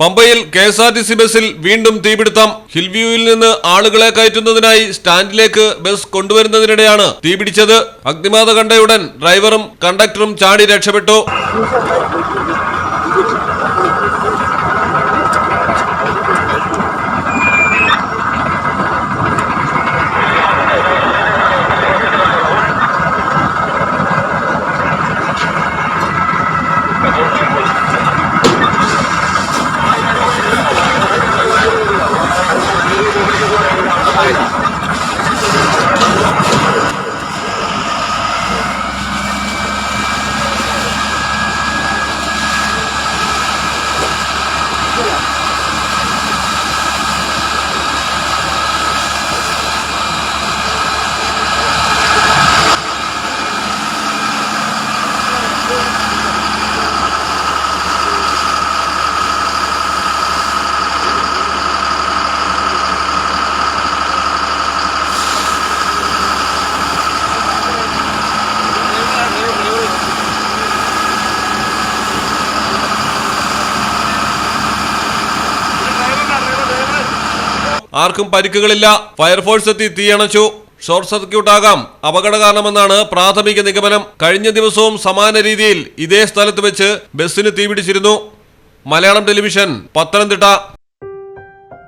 പമ്പയിൽ K S R T C ബസ്സിൽ വീണ്ടും തീപിടുത്തം. ഹിൽവ്യൂവിൽ നിന്ന് ആളുകളെ കയറ്റുന്നതിനായി സ്റ്റാൻഡിലേക്ക് ബസ് കൊണ്ടുവരുന്നതിനിടെയാണ് തീപിടിച്ചത്. അഗ്നിബാധ കണ്ടയുടൻ ഡ്രൈവറും കണ്ടക്ടറും ചാടി രക്ഷപ്പെട്ടു. Bye. ആർക്കും പരിക്കുകളില്ല. ഫയർഫോഴ്സ് എത്തി തീയണച്ചു. ഷോർട്ട് സർക്യൂട്ട് ആകാം. അപകട കാരണമെന്നാണ് പ്രാഥമിക നിഗമനം. കഴിഞ്ഞ ദിവസവും സമാന രീതിയിൽ ഇതേ സ്ഥലത്ത് വെച്ച് ബസ്സിന് തീപിടിച്ചിരുന്നു. മലയാളം ടെലിവിഷൻ പത്തനംതിട്ട.